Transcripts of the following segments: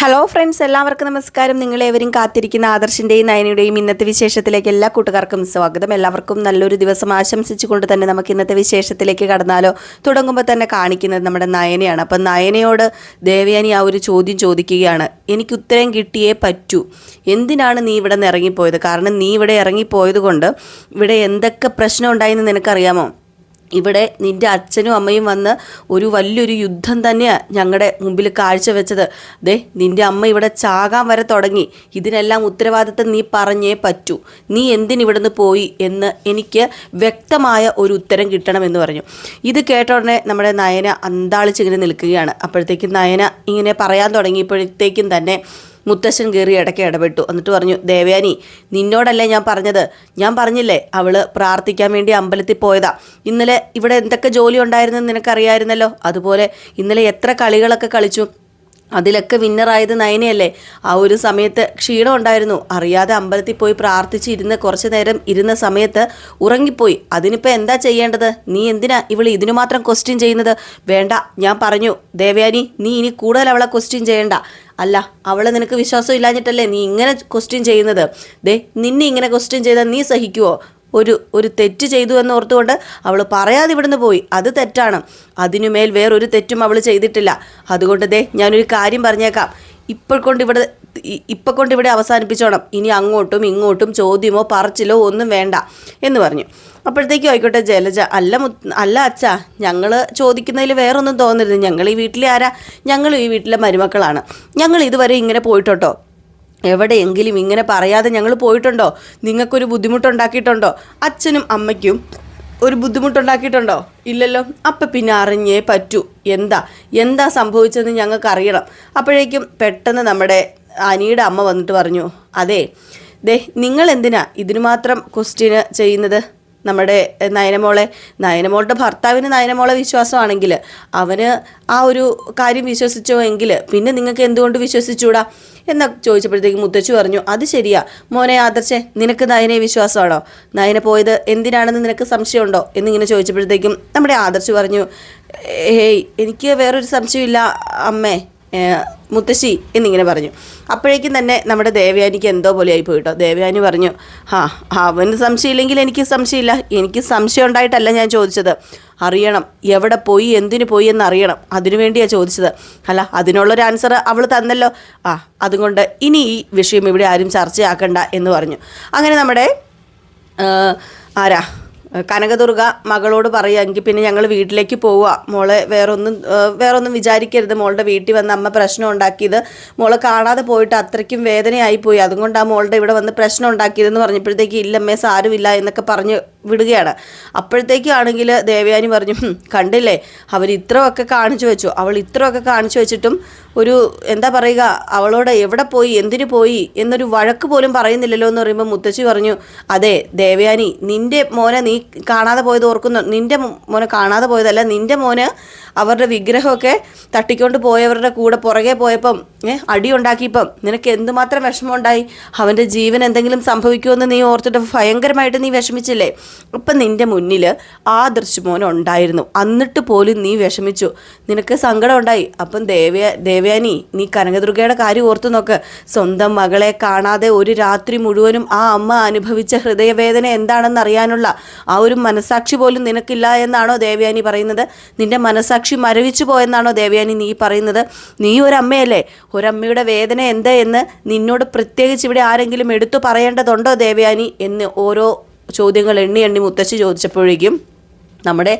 Hello friends എല്ലാവർക്കും നമസ്കാരം. നിങ്ങളേവരും കാത്തിരിക്കുന്ന ആദർശിന്റെയും നയനയുടെയും ഇന്നത്തെ വിശേഷത്തിലേക്ക് എല്ലാ കൂട്ടുകാർക്കും സ്വാഗതം. എല്ലാവർക്കും നല്ലൊരു ദിവസം ആശംസിച്ചുകൊണ്ട് തന്നെ നമുക്ക് ഇന്നത്തെ വിശേഷത്തിലേക്ക് കടന്നാലോ തുടങ്ങുമ്പോൾ തന്നെ കാണിക്കുന്നത് നമ്മുടെ നയനയാണ്. അപ്പം നയനയോട് ദേവയാനി ആ ഒരു ചോദ്യം ചോദിക്കുകയാണ്. എനിക്ക് ഉത്തരം കിട്ടിയേ പറ്റൂ. എന്തിനാണ് നീ ഇവിടെ നിന്ന് ഇറങ്ങിപ്പോയത്? കാരണം നീ ഇവിടെ ഇറങ്ങിപ്പോയത് കൊണ്ട് ഇവിടെ എന്തൊക്കെ പ്രശ്നം ഉണ്ടായെന്ന് നിനക്കറിയാമോ? ഇവിടെ നിന്റെ അച്ഛനും അമ്മയും വന്ന് ഒരു വലിയൊരു യുദ്ധം തന്നെയാണ് ഞങ്ങളുടെ മുമ്പിൽ കാഴ്ചവെച്ചത്. ദേ നിന്റെ അമ്മ ഇവിടെ ചാകാൻ വരെ തുടങ്ങി. ഇതിനെല്ലാം ഉത്തരവാദിത്തം നീ പറഞ്ഞേ പറ്റൂ. നീ എന്തിനിവിടുന്ന് പോയി എന്ന് എനിക്ക് വ്യക്തമായ ഒരു ഉത്തരം കിട്ടണമെന്ന് പറഞ്ഞു. ഇത് കേട്ട ഉടനെ നമ്മുടെ നയന അന്താളിച്ചിങ്ങനെ നിൽക്കുകയാണ്. അപ്പോഴത്തേക്കും നയന ഇങ്ങനെ പറയാൻ തുടങ്ങിയപ്പോഴത്തേക്കും തന്നെ മുത്തശ്ശൻ കയറി ഇടയ്ക്ക് ഇടപെട്ടു. എന്നിട്ട് പറഞ്ഞു ദേവയാനി നിന്നോടല്ലേ ഞാൻ പറഞ്ഞത്? ഞാൻ പറഞ്ഞില്ലേ അവൾ പ്രാർത്ഥിക്കാൻ വേണ്ടി അമ്പലത്തിൽ പോയതാ. ഇന്നലെ ഇവിടെ എന്തൊക്കെ ജോലി ഉണ്ടായിരുന്നെന്ന് നിനക്കറിയായിരുന്നല്ലോ? അതുപോലെ ഇന്നലെ എത്ര കളികളൊക്കെ കളിച്ചു. അതിലൊക്കെ വിന്നറായത് നയനയല്ലേ. ആ ഒരു സമയത്ത് ക്ഷീണം ഉണ്ടായിരുന്നു. അറിയാതെ അമ്പലത്തിൽ പോയി പ്രാർത്ഥിച്ചിരുന്ന് കുറച്ചു നേരം ഇരുന്ന സമയത്ത് ഉറങ്ങിപ്പോയി. അതിനിപ്പോൾ എന്താ ചെയ്യേണ്ടത്? നീ എന്തിനാ ഇവൾ ഇതിനു മാത്രം ക്വസ്റ്റ്യൻ ചെയ്യുന്നത്? വേണ്ട ഞാൻ പറഞ്ഞു ദേവയാനി നീ ഇനി കൂടുതൽ അവളെ ക്വസ്റ്റ്യൻ ചെയ്യണ്ട. അല്ല അവളെ നിനക്ക് വിശ്വാസം ഇല്ലാഞ്ഞിട്ടല്ലേ നീ ഇങ്ങനെ ക്വസ്റ്റ്യൻ ചെയ്യുന്നത്? ദേ നിന്നെ ഇങ്ങനെ ക്വസ്റ്റ്യൻ ചെയ്താൽ നീ സഹിക്കുവോ? ഒരു ഒരു തെറ്റ് ചെയ്തു എന്ന് ഓർത്തുകൊണ്ട് അവൾ പറയാതെ ഇവിടുന്ന് പോയി. അത് തെറ്റാണ്. അതിനുമേൽ വേറൊരു തെറ്റും അവൾ ചെയ്തിട്ടില്ല. അതുകൊണ്ട് ദേ ഞാനൊരു കാര്യം പറഞ്ഞേക്കാം. ഇപ്പോൾ കൊണ്ട് ഇവിടെ ഇപ്പം കൊണ്ട് ഇവിടെ അവസാനിപ്പിച്ചോണം. ഇനി അങ്ങോട്ടും ഇങ്ങോട്ടും ചോദ്യമോ പറച്ചിലോ ഒന്നും വേണ്ട എന്ന് പറഞ്ഞു. അപ്പോഴത്തേക്കും ആയിക്കോട്ടെ ജലജ അല്ല മു അല്ല അച്ഛാ ഞങ്ങൾ ചോദിക്കുന്നതിൽ വേറൊന്നും തോന്നരുത്. ഞങ്ങൾ ഈ വീട്ടിലെ ആരാ? ഞങ്ങൾ ഈ വീട്ടിലെ മരുമക്കളാണ്. ഞങ്ങൾ ഇതുവരെ ഇങ്ങനെ പോയിട്ടോട്ടോ? എവിടെയെങ്കിലും ഇങ്ങനെ പറയാതെ ഞങ്ങൾ പോയിട്ടുണ്ടോ? നിങ്ങൾക്കൊരു ബുദ്ധിമുട്ടുണ്ടാക്കിയിട്ടുണ്ടോ? അച്ഛനും അമ്മയ്ക്കും ഒരു ബുദ്ധിമുട്ടുണ്ടാക്കിയിട്ടുണ്ടോ? ഇല്ലല്ലോ. അപ്പം പിന്നെ അറിഞ്ഞേ പറ്റൂ. എന്താ? എന്താ സംഭവിച്ചതെന്ന് ഞങ്ങൾക്ക് അറിയണം അപ്പോഴേക്കും പെട്ടെന്ന് നമ്മുടെ അനിയുടെ അമ്മ വന്നിട്ട് പറഞ്ഞു അതെ ദേ നിങ്ങൾ എന്തിനാ ഇതിനു മാത്രം ക്വസ്റ്റ്യന് ചെയ്യുന്നത്? നമ്മുടെ നയനമോളെ നയനമോളുടെ ഭർത്താവിന് നയനമോളെ വിശ്വാസമാണെങ്കിൽ അവന് ആ ഒരു കാര്യം വിശ്വസിച്ചോ എങ്കിൽ പിന്നെ നിങ്ങൾക്ക് എന്തുകൊണ്ട് വിശ്വസിച്ചൂടാ എന്ന് ചോദിച്ചപ്പോഴത്തേക്ക് മുത്തച്ഛി പറഞ്ഞു അത് ശരിയാ. മോനെ ആദർശേ നിനക്ക് നയനെ വിശ്വാസമാണോ? നയനെ പോയത് എന്തിനാണെന്ന് നിനക്ക് സംശയമുണ്ടോ? എന്നിങ്ങനെ ചോദിച്ചപ്പോഴത്തേക്കും നമ്മുടെ ആദർശ് പറഞ്ഞു ഹേയ് എനിക്ക് വേറൊരു സംശയമില്ല അമ്മേ. മുത്തശ്ശി എന്നിങ്ങനെ പറഞ്ഞു. അപ്പോഴേക്കും തന്നെ നമ്മുടെ ദേവയാനിക്ക് എന്തോ പോലെ ആയി പോയിട്ടോ. ദേവയാനി പറഞ്ഞു ആ അവന് സംശയമില്ലെങ്കിൽ എനിക്ക് സംശയമില്ല. എനിക്ക് സംശയം ഉണ്ടായിട്ടല്ല ഞാൻ ചോദിച്ചത്. അറിയണം എവിടെ പോയി എന്തിനു പോയി എന്ന് അറിയണം. അതിനു വേണ്ടിയാണ് ചോദിച്ചത്. അല്ല അതിനുള്ളൊരു ആൻസർ അവൾ തന്നല്ലോ. ആ അതുകൊണ്ട് ഇനി ഈ വിഷയം ഇവിടെ ആരും ചർച്ചയാക്കണ്ട എന്ന് പറഞ്ഞു. അങ്ങനെ നമ്മുടെ ആരാ? കനകദുർഗ മകളോട് പറയുക എങ്കിൽ പിന്നെ ഞങ്ങൾ വീട്ടിലേക്ക് പോവുക. മോളെ വേറൊന്നും വേറൊന്നും വിചാരിക്കരുത്. മോളുടെ വീട്ടിൽ വന്ന് അമ്മ പ്രശ്നം ഉണ്ടാക്കിയത് മോളെ കാണാതെ പോയിട്ട് അത്രയ്ക്കും വേദനയായി പോയി അതുകൊണ്ട് മോളുടെ ഇവിടെ വന്ന് പ്രശ്നം ഉണ്ടാക്കിയതെന്ന് പറഞ്ഞപ്പോഴത്തേക്ക് ഇല്ലമ്മേ സാരമില്ല എന്നൊക്കെ പറഞ്ഞ് വിടുകയാണ്. അപ്പോഴത്തേക്കാണെങ്കിൽ ദേവയാനി പറഞ്ഞു കണ്ടില്ലേ? അവർ ഇത്രയൊക്കെ കാണിച്ചു വെച്ചു. അവൾ ഇത്രയൊക്കെ കാണിച്ചു വെച്ചിട്ടും ഒരു എന്താ പറയുക അവളോട് എവിടെ പോയി എന്തിനു പോയി എന്നൊരു വഴക്ക് പോലും പറയുന്നില്ലല്ലോ എന്ന് പറയുമ്പോൾ മുത്തശ്ശി പറഞ്ഞു അതെ ദേവയാനി നിന്റെ മോനെ നീ കാണാതെ പോയത് ഓർക്കുന്നു. നിന്റെ മോനെ കാണാതെ പോയതല്ല നിന്റെ മോന് അവരുടെ വിഗ്രഹമൊക്കെ തട്ടിക്കൊണ്ട് പോയവരുടെ കൂടെ പുറകെ പോയപ്പം ഏ അടി ഉണ്ടാക്കിയപ്പം നിനക്ക് എന്തുമാത്രം വിഷമം ഉണ്ടായി? അവന്റെ ജീവൻ എന്തെങ്കിലും സംഭവിക്കുമെന്ന് നീ ഓർത്തിട്ട് ഭയങ്കരമായിട്ട് നീ വിഷമിച്ചില്ലേ? അപ്പം നിന്റെ മുന്നിൽ ആ ദൃശ്യമോൻ ഉണ്ടായിരുന്നു. എന്നിട്ട് പോലും നീ വിഷമിച്ചു. നിനക്ക് സങ്കടം ഉണ്ടായി. അപ്പം ദേവയ ദേവയാനി നീ കനകദുർഗയുടെ കാര്യം ഓർത്തു നോക്ക്. സ്വന്തം മകളെ കാണാതെ ഒരു രാത്രി മുഴുവനും ആ അമ്മ അനുഭവിച്ച ഹൃദയവേദന എന്താണെന്ന് അറിയാനുള്ള ആ ഒരു മനസാക്ഷി പോലും നിനക്കില്ല എന്നാണോ ദേവയാനി പറയുന്നത്? നിന്റെ മനസാക്ഷി മരവിച്ചു പോയെന്നാണോ ദേവയാനി നീ പറയുന്നത്? നീ ഒരമ്മയല്ലേ ഒരമ്മയുടെ വേദന എന്താ എന്ന് നിന്നോട് പ്രത്യേകിച്ച് ഇവിടെ ആരെങ്കിലും എടുത്തു പറയേണ്ടതുണ്ടോ ദേവയാനി എന്ന് ഓരോ ചോദ്യങ്ങൾ എണ്ണി എണ്ണി മുത്തശ്ശി ചോദിച്ചപ്പോഴേക്കും നമ്മുടെ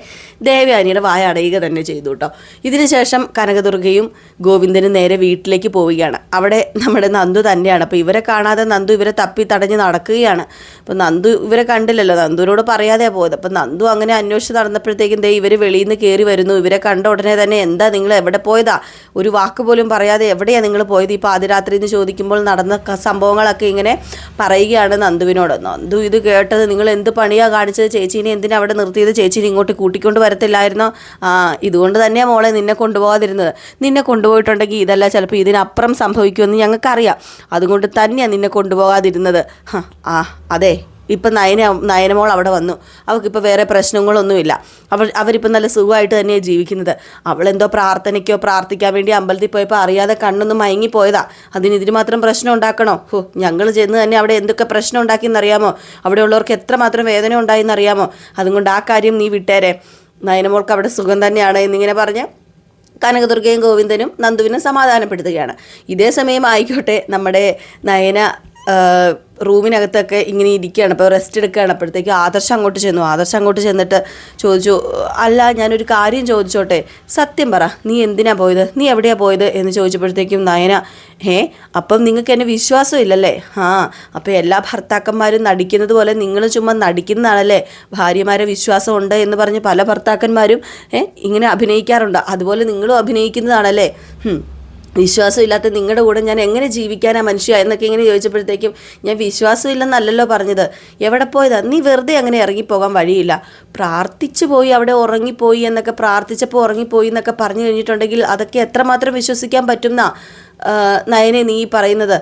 ദേവയാനിയുടെ വായ അടയുക തന്നെ ചെയ്തു കേട്ടോ ഇതിനുശേഷം കനകദുർഗയും ഗോവിന്ദനും നേരെ വീട്ടിലേക്ക് പോവുകയാണ്. അവിടെ നമ്മുടെ നന്ദു തന്നെയാണ്. അപ്പോൾ ഇവരെ കാണാതെ നന്ദു ഇവരെ തപ്പി തടഞ്ഞ് നടക്കുകയാണ്. അപ്പോൾ നന്ദു ഇവരെ കണ്ടില്ലല്ലോ. നന്ദുവിനോട് പറയാതെ പോയത്. അപ്പോൾ നന്ദു അങ്ങനെ അന്വേഷിച്ച് നടന്നപ്പോഴത്തേക്കും ദേ ഇവർ വെളിയിൽ നിന്ന് കയറി വരുന്നു. ഇവരെ കണ്ട ഉടനെ തന്നെ എന്താ നിങ്ങൾ എവിടെ പോയതാ? ഒരു വാക്ക് പോലും പറയാതെ എവിടെയാണ് നിങ്ങൾ പോയത്? ഈ പാതിരാത്രി എന്ന് ചോദിക്കുമ്പോൾ നടന്ന സംഭവങ്ങളൊക്കെ ഇങ്ങനെ പറയുകയാണ് നന്ദുവിനോട്. നന്ദു ഇത് കേട്ടത് നിങ്ങൾ എന്ത് പണിയാണ് കാണിച്ചത്? ചേച്ചീനെ എന്തിനാണ് അവിടെ നിർത്തിയത്? ചേച്ചീനെ ഇങ്ങോട്ട് കൂട്ടിക്കൊണ്ട് വരത്തില്ലായിരുന്നോ. ആ ഇതുകൊണ്ട് തന്നെയാണ് മോളെ നിന്നെ കൊണ്ടുപോകാതിരുന്നത്. നിന്നെ കൊണ്ടുപോയിട്ടുണ്ടെങ്കിൽ ഇതല്ല ചിലപ്പോൾ ഇതിനപ്പുറം സംഭവിക്കുമെന്ന് ഞങ്ങൾക്കറിയാം. അതുകൊണ്ട് തന്നെയാണ് നിന്നെ കൊണ്ടുപോകാതിരുന്നത്. ആ അതെ. ഇപ്പം നയന നയനമോൾ അവിടെ വന്നു. അവൾക്കിപ്പോൾ വേറെ പ്രശ്നങ്ങളൊന്നുമില്ല. അവർ അവരിപ്പം നല്ല സുഖമായിട്ട് തന്നെയാണ് ജീവിക്കുന്നത്. അവളെന്തോ പ്രാർത്ഥനയ്ക്കോ പ്രാർത്ഥിക്കാൻ വേണ്ടി അമ്പലത്തിൽ പോയപ്പോൾ അറിയാതെ കണ്ണൊന്ന് മയങ്ങിപ്പോയതാ അതിന് ഇതിന് മാത്രം പ്രശ്നം ഉണ്ടാക്കണോ? ഹോ ഞങ്ങൾ ചെന്ന് തന്നെ അവിടെ എന്തൊക്കെ പ്രശ്നം ഉണ്ടാക്കിയെന്നറിയാമോ? അവിടെ ഉള്ളവർക്ക് എത്രമാത്രം വേദന ഉണ്ടായെന്നറിയാമോ? അതുകൊണ്ട് ആ കാര്യം നീ വിട്ടേരെ. നയനമോൾക്ക് അവിടെ സുഖം തന്നെയാണ് എന്നിങ്ങനെ പറഞ്ഞ് കനകദുർഗയും ഗോവിന്ദനും നന്ദുവിനും സമാധാനപ്പെടുത്തുകയാണ്. ഇതേ സമയം ആയിക്കോട്ടെ നമ്മുടെ നയന റൂമിനകത്തൊക്കെ ഇങ്ങനെ ഇരിക്കുകയാണ്. അപ്പോൾ റെസ്റ്റ് എടുക്കുകയാണ്. അപ്പോഴത്തേക്ക് ആദർശം അങ്ങോട്ട് ചെന്നു. ആദർശം അങ്ങോട്ട് ചെന്നിട്ട് ചോദിച്ചു അല്ല ഞാനൊരു കാര്യം ചോദിച്ചോട്ടെ. സത്യം പറ നീ എന്തിനാ പോയത്? നീ എവിടെയാണ് പോയത്? എന്ന് ചോദിച്ചപ്പോഴത്തേക്കും നയന ഏ അപ്പം നിങ്ങൾക്ക് എന്നെ വിശ്വാസം ഇല്ലല്ലേ? ആ അപ്പോൾ എല്ലാ ഭർത്താക്കന്മാരും നടിക്കുന്നത് പോലെ നിങ്ങൾ ചുമ്മാ നടിക്കുന്നതാണല്ലേ? ഭാര്യമാരെ വിശ്വാസം ഉണ്ട് എന്ന് പറഞ്ഞ് പല ഭർത്താക്കന്മാരും ഇങ്ങനെ അഭിനയിക്കാറുണ്ട്. അതുപോലെ നിങ്ങളും അഭിനയിക്കുന്നതാണല്ലേ. വിശ്വാസമില്ലാത്ത നിങ്ങളുടെ കൂടെ ഞാൻ എങ്ങനെ ജീവിക്കാനാ മനുഷ്യ എന്നൊക്കെ ഇങ്ങനെ ചോദിച്ചപ്പോഴത്തേക്കും ഞാൻ വിശ്വാസമില്ലെന്നല്ലല്ലോ പറഞ്ഞത്. എവിടെ പോയതാ? നീ വെറുതെ അങ്ങനെ ഇറങ്ങിപ്പോകാൻ വഴിയില്ല. പ്രാർത്ഥിച്ചു പോയി അവിടെ ഉറങ്ങിപ്പോയി എന്നൊക്കെ പ്രാർത്ഥിച്ചപ്പോൾ ഉറങ്ങിപ്പോയി എന്നൊക്കെ പറഞ്ഞു കഴിഞ്ഞിട്ടുണ്ടെങ്കിൽ അതൊക്കെ എത്രമാത്രം വിശ്വസിക്കാൻ പറ്റുന്ന നയനെ നീ പറയുന്നത്.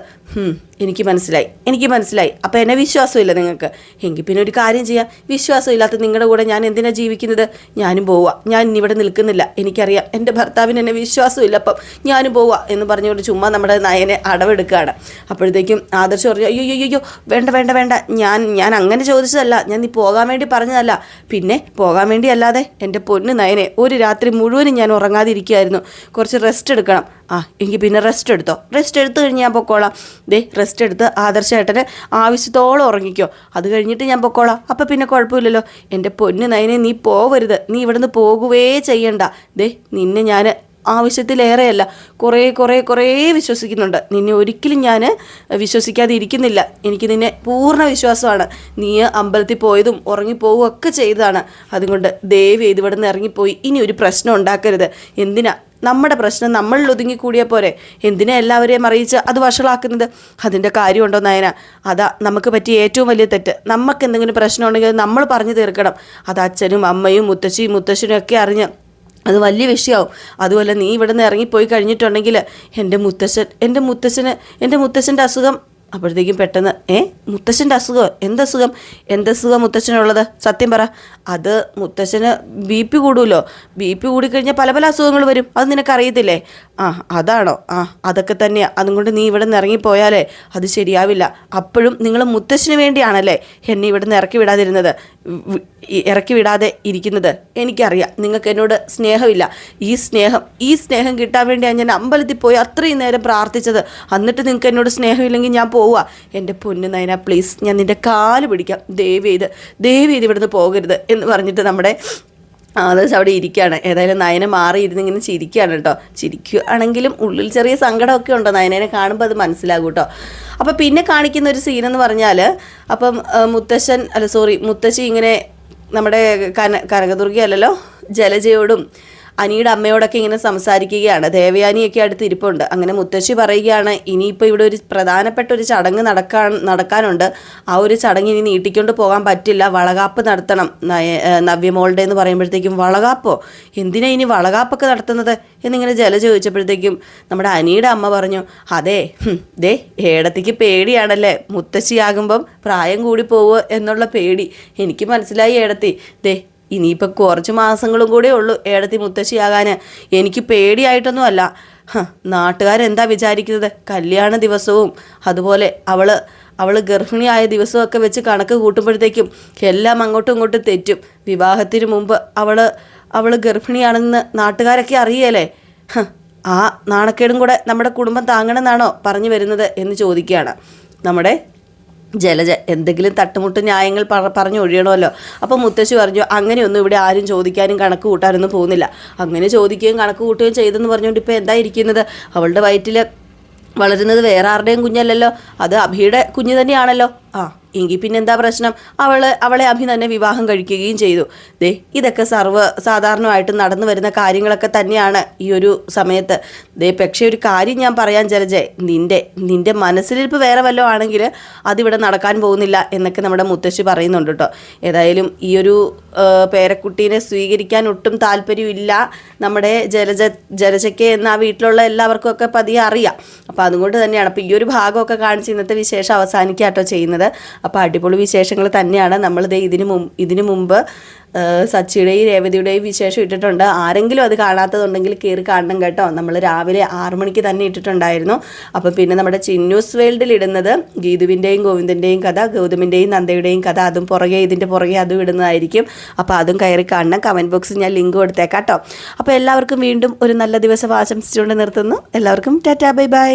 എനിക്ക് മനസ്സിലായി എനിക്ക് മനസ്സിലായി. അപ്പോൾ എന്നെ വിശ്വാസമില്ല നിങ്ങൾക്ക്. എങ്കിൽ പിന്നെ ഒരു കാര്യം ചെയ്യാം. വിശ്വാസമില്ലാത്ത നിങ്ങളുടെ കൂടെ ഞാൻ എന്തിനാ ജീവിക്കുന്നത്? ഞാനും പോവുക. ഞാൻ ഇവിടെ നിൽക്കുന്നില്ല. എനിക്കറിയാം എന്റെ ഭർത്താവിന് എന്നെ വിശ്വാസമില്ല. അപ്പം ഞാനും പോവുക എന്ന് പറഞ്ഞുകൊണ്ട് ചുമ്മാ നമ്മുടെ നയനെ അടവെടുക്കുകയാണ്. അപ്പോഴത്തേക്കും ആദർശ് പറഞ്ഞു അയ്യോ അയ്യോ വേണ്ട വേണ്ട വേണ്ട. ഞാൻ ഞാൻ അങ്ങനെ ചോദിച്ചതല്ല. ഞാൻ നീ പോകാൻ വേണ്ടി പറഞ്ഞതല്ല. പിന്നെ പോകാൻ വേണ്ടി അല്ലാതെ എന്റെ പൊന്ന് നയനെ ഒരു രാത്രി മുഴുവനും ഞാൻ ഉറങ്ങാതിരിക്കുകയായിരുന്നു. കുറച്ച് റെസ്റ്റ് എടുക്കണം. ആ എനിക്ക് പിന്നെ റെസ്റ്റ് എടുത്തോ? റെസ്റ്റ് എടുത്തു കഴിഞ്ഞ് ഞാൻ പൊക്കോളാം. ദേ റെസ്റ്റ് എടുത്ത് ആദർശേട്ടന് ആവശ്യത്തോളം ഉറങ്ങിക്കോ. അത് കഴിഞ്ഞിട്ട് ഞാൻ പൊക്കോളാം. അപ്പം പിന്നെ കുഴപ്പമില്ലല്ലോ. എന്റെ പൊന്ന് നയനെ നീ പോവരുത്. നീ ഇവിടുന്ന് പോകുകയേ ചെയ്യണ്ട. ദേ നിന്നെ ഞാൻ ആവശ്യത്തിലേറെയല്ല. കുറേ കുറേ കുറേ വിശ്വസിക്കുന്നുണ്ട്. നിന്നെ ഒരിക്കലും ഞാൻ വിശ്വസിക്കാതെ ഇരിക്കുന്നില്ല. എനിക്ക് നിന്നെ പൂർണ വിശ്വാസമാണ്. നീ അമ്പലത്തിൽ പോയതും ഉറങ്ങിപ്പോവുക ഒക്കെ ചെയ്തതാണ്. അതുകൊണ്ട് ദയവ് ചെയ്ത് ഇവിടെ നിന്ന് ഇറങ്ങിപ്പോയി. ഇനി ഒരു പ്രശ്നം ഉണ്ടാക്കരുത്. എന്തിനാ നമ്മുടെ പ്രശ്നം നമ്മളിൽ ഒതുങ്ങിക്കൂടിയാൽ പോരെ എന്തിനാ എല്ലാവരെയും അറിയിച്ച് അത് വഷളാക്കുന്നത്? അതിന്റെ കാര്യമുണ്ടോ നയന? അതാ നമുക്ക് പറ്റിയ ഏറ്റവും വലിയ തെറ്റ്. നമുക്ക് എന്തെങ്കിലും പ്രശ്നം ഉണ്ടെങ്കിൽ നമ്മൾ പറഞ്ഞു തീർക്കണം. അത് അച്ഛനും അമ്മയും മുത്തശ്ശിയും മുത്തശ്ശനും ഒക്കെ അറിഞ്ഞ് അത് വലിയ വിഷയമാവും അതുപോലെ നീ ഇവിടെ നിന്ന് ഇറങ്ങിപ്പോയി കഴിഞ്ഞിട്ടുണ്ടെങ്കിൽ എന്റെ മുത്തശ്ശൻ എന്റെ മുത്തശ്ശന് എന്റെ മുത്തശ്ശന്റെ അസുഖം അപ്പോഴത്തേക്കും പെട്ടെന്ന് ഏ മുത്തശ്ശന്റെ അസുഖം? എന്തസുഖം എന്തസുഖം മുത്തശ്ശനുള്ളത്? സത്യം പറ. അത് മുത്തശ്ശന് ബി പി കൂടുമല്ലോ ബി പി കൂടിക്കഴിഞ്ഞാൽ പല പല അസുഖങ്ങൾ വരും. അത് നിനക്കറിയത്തില്ലേ? ആ അതാണോ? ആ അതൊക്കെ തന്നെയാണ് അതുകൊണ്ട് നീ ഇവിടെ നിന്ന് ഇറങ്ങിപ്പോയാലേ അത് ശരിയാവില്ല. അപ്പോഴും നിങ്ങൾ മുത്തശ്ശിന് വേണ്ടിയാണല്ലേ എന്നെ ഇവിടെ നിന്ന് ഇറക്കി വിടാതിരുന്നത്. ഇറക്കി വിടാതെ ഇരിക്കുന്നത്. എനിക്കറിയാം. നിങ്ങൾക്ക് എന്നോട് സ്നേഹമില്ല. ഈ സ്നേഹം ഈ സ്നേഹം കിട്ടാൻ വേണ്ടിയാണ് ഞാൻ അമ്പലത്തിൽ പോയി അത്രയും നേരം പ്രാർത്ഥിച്ചത്. എന്നിട്ട് നിങ്ങൾക്ക് എന്നോട് സ്നേഹമില്ലെങ്കിൽ ഞാൻ പോവുക എന്റെ പൊന്നു നയന പ്ലീസ് ഞാൻ നിന്റെ കാൽ പിടിക്കാം. ദയവ് ചെയ്ത് ദയവ് ചെയ്ത് ഇവിടുന്ന് പോകരുത് എന്ന് പറഞ്ഞിട്ട് നമ്മുടെ ആദർശ് അവിടെ ഇരിക്കുകയാണ്. ഏതായാലും നയന മാറി ഇരുന്ന് ഇങ്ങനെ ചിരിക്കുകയാണ് കേട്ടോ. ചിരിക്കുകയാണെങ്കിലും ഉള്ളിൽ ചെറിയ സങ്കടമൊക്കെ ഉണ്ടോ? നയനേനെ കാണുമ്പോൾ അത് മനസ്സിലാകും കേട്ടോ. അപ്പോൾ പിന്നെ കാണിക്കുന്ന ഒരു സീനെന്ന് പറഞ്ഞാൽ അപ്പം മുത്തശ്ശൻ അല്ല സോറി മുത്തശ്ശി ഇങ്ങനെ നമ്മുടെ കന കനകദുർഗ അല്ലല്ലോ ജലജയോടും അനിയുടെ അമ്മയോടൊക്കെ ഇങ്ങനെ സംസാരിക്കുകയാണ്. ദേവയാനിയൊക്കെ അടുത്ത് ഇരിപ്പുണ്ട്. അങ്ങനെ മുത്തശ്ശി പറയുകയാണ് ഇനിയിപ്പോൾ ഇവിടെ ഒരു പ്രധാനപ്പെട്ട ഒരു ചടങ്ങ് നടക്കാൻ നടക്കാനുണ്ട്. ആ ഒരു ചടങ്ങ് ഇനി നീട്ടിക്കൊണ്ട് പോകാൻ പറ്റില്ല. വളകാപ്പ് നടത്തണം. നവ്യമോളുടെ എന്ന് പറയുമ്പോഴത്തേക്കും വളകാപ്പോ? എന്തിനാ ഇനി വളകാപ്പൊക്കെ നടത്തുന്നത്? എന്നിങ്ങനെ ജല ചോദിച്ചപ്പോഴത്തേക്കും നമ്മുടെ അനിയുടെ അമ്മ പറഞ്ഞു അതെ ദേ ഏടത്തേക്ക് പേടിയാണല്ലേ. മുത്തശ്ശിയാകുമ്പം പ്രായം കൂടി പോവുക എന്നുള്ള പേടി. എനിക്ക് മനസ്സിലായി ഏടത്തി. ദേ ഇനിയിപ്പോൾ കുറച്ച് മാസങ്ങളും കൂടെ ഉള്ളൂ ഏടത്തി മുത്തശ്ശിയാകാൻ എനിക്ക് പേടിയായിട്ടൊന്നുമല്ല. നാട്ടുകാരെന്താ വിചാരിക്കുന്നത്? കല്യാണ ദിവസവും അതുപോലെ അവൾ അവൾ ഗർഭിണിയായ ദിവസമൊക്കെ വെച്ച് കണക്ക് കൂട്ടുമ്പോഴത്തേക്കും എല്ലാം അങ്ങോട്ടും ഇങ്ങോട്ടും തെറ്റും. വിവാഹത്തിന് മുമ്പ് അവൾ അവൾ ഗർഭിണിയാണെന്ന് നാട്ടുകാരൊക്കെ അറിയല്ലേ? ആ നാണക്കേടും കൂടെ നമ്മുടെ കുടുംബം താങ്ങണമെന്നാണോ പറഞ്ഞു വരുന്നത് എന്ന് ചോദിക്കുകയാണ്. നമ്മുടെ ജലജ എന്തെങ്കിലും തട്ടുമുട്ട് ന്യായങ്ങൾ പറ പറഞ്ഞു ഒഴിയണമല്ലോ. അപ്പോൾ മുത്തശ്ശി പറഞ്ഞു അങ്ങനെയൊന്നും ഇവിടെ ആരും ചോദിക്കാനും കണക്ക് കൂട്ടാനൊന്നും പോകുന്നില്ല. അങ്ങനെ ചോദിക്കുകയും കണക്ക് കൂട്ടുകയും ചെയ്തെന്ന് പറഞ്ഞുകൊണ്ട് ഇപ്പോൾ എന്താ ഇരിക്കുന്നത്? അവളുടെ വയറ്റിൽ വളരുന്നത് വേറെ ആരുടെയും കുഞ്ഞല്ലല്ലോ. അത് അഭിയുടെ കുഞ്ഞ് തന്നെയാണല്ലോ. ആ എങ്കിൽ പിന്നെ എന്താ പ്രശ്നം? അവൾ അവളെ അഭി തന്നെ വിവാഹം കഴിക്കുകയും ചെയ്തു. ദേ ഇതൊക്കെ സർവ സാധാരണമായിട്ട് നടന്നു വരുന്ന കാര്യങ്ങളൊക്കെ തന്നെയാണ് ഈ ഒരു സമയത്ത്. ദേ പക്ഷേ ഒരു കാര്യം ഞാൻ പറയാൻ ജലജെ നിന്റെ നിന്റെ മനസ്സിലിരിപ്പ് വേറെ വല്ലതും ആണെങ്കിൽ അതിവിടെ നടക്കാൻ പോകുന്നില്ല എന്നൊക്കെ നമ്മുടെ മുത്തശ്ശി പറയുന്നുണ്ട് കേട്ടോ. ഏതായാലും ഈ ഒരു പേരക്കുട്ടീനെ സ്വീകരിക്കാൻ ഒട്ടും താല്പര്യമില്ല. നമ്മുടെ ജലജ ജലജയ്ക്ക് എന്ന ആ വീട്ടിലുള്ള എല്ലാവർക്കും ഒക്കെ പതിയെ അറിയാം. അപ്പോൾ അതുകൊണ്ട് തന്നെയാണ്. അപ്പോൾ ഈ ഒരു ഭാഗമൊക്കെ കാണിച്ച് ഇന്നത്തെ വിശേഷം അവസാനിക്കാട്ടോ ചെയ്യുന്നത്. അപ്പോൾ അടിപൊളി വിശേഷങ്ങൾ തന്നെയാണ്. നമ്മളിത് ഇതിന് മുമ്പ് ഇതിനു മുമ്പ് സച്ചിയുടെയും രേവതിയുടെയും വിശേഷം ഇട്ടിട്ടുണ്ട്. ആരെങ്കിലും അത് കാണാത്തതുണ്ടെങ്കിൽ കയറി കാണണം കേട്ടോ. നമ്മൾ രാവിലെ ആറു മണിക്ക് തന്നെ ഇട്ടിട്ടുണ്ടായിരുന്നു. അപ്പം പിന്നെ നമ്മുടെ ചിന്നൂസ് വേൾഡിൽ ഇടുന്നത് ഗീതുവിന്റെയും ഗോവിന്ദന്റെയും കഥ ഗൗതമിന്റെയും നന്ദയുടെയും കഥ അതും പുറകെ ഇതിന്റെ പുറകെ അതും ഇടുന്നതായിരിക്കും. അപ്പോൾ അതും കയറി കാണണം. കമന്റ് ബോക്സിൽ ഞാൻ ലിങ്ക് കൊടുത്തേക്കാം കേട്ടോ. അപ്പോൾ എല്ലാവർക്കും വീണ്ടും ഒരു നല്ല ദിവസം ആശംസിച്ചുകൊണ്ട് നിർത്തുന്നു. എല്ലാവർക്കും ടാറ്റാ ബൈ ബൈ.